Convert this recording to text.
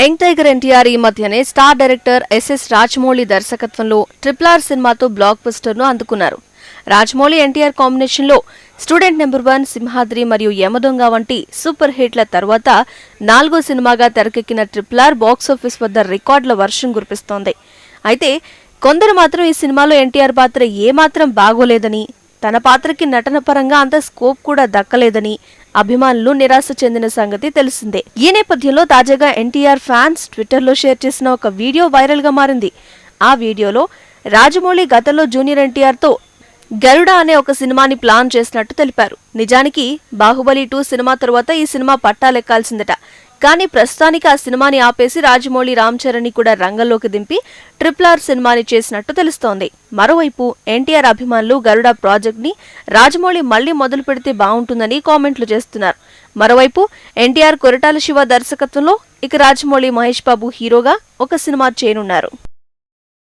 Young tiger NTR ఈ మధ్యనే star director SS Rajamouli దర్శకత్వంలో ట్రిపుల్ ఆర్ సినిమాతో బ్లాక్ బస్టర్ను అందుకున్నారు. రాజమౌళి ఎన్టీఆర్ కాంబినేషన్లో స్టూడెంట్ నెంబర్ వన్ సింహాద్రి మరియు యమదొంగ వంటి సూపర్ హిట్ల తర్వాత నాలుగో సినిమాగా తెరకెక్కిన ట్రిపుల్ ఆర్ బాక్సాఫీస్ వద్ద రికార్డుల వర్షం కురిపిస్తోంది. అయితే కొందరు మాత్రం ఈ సినిమాలో ఎన్టీఆర్ పాత్ర ఏమాత్రం బాగోలేదని తన పాత్రకి నటన పరంగా అంత స్కోప్ కూడా దక్కలేదని అభిమానులు నిరాశ చెందిన సంగతి తెలిసిందే. ఈ నేపథ్యంలో తాజాగా ఎన్టీఆర్ ఫ్యాన్స్ ట్విట్టర్లో షేర్ చేసిన ఒక వీడియో వైరల్గా మారింది. ఆ వీడియోలో రాజమౌళి గతంలో జూనియర్ ఎన్టీఆర్తో గరుడ అనే ఒక సినిమాని ప్లాన్ చేసినట్టు తెలిపారు. నిజానికి బాహుబలి టూ సినిమా తరువాత ఈ సినిమా పట్టాలెక్కాల్సిందట. కానీ ప్రస్తుతానికి ఆ సినిమాని ఆపేసి రాజమౌళి రామ్ చరణ్ కూడా రంగంలోకి దింపి ట్రిపుల్ ఆర్ సినిమాని చేసినట్టు తెలుస్తోంది. మరోవైపు ఎన్టీఆర్ అభిమానులు గరుడ ప్రాజెక్ట్ని రాజమౌళి మళ్ళీ మొదలు పెడితే బాగుంటుందని కామెంట్లు చేస్తున్నారు. మరోవైపు ఎన్టీఆర్ కొరటాల శివ దర్శకత్వంలో ఇక రాజమౌళి మహేష్ బాబు హీరోగా ఒక సినిమా చేయనున్నారు.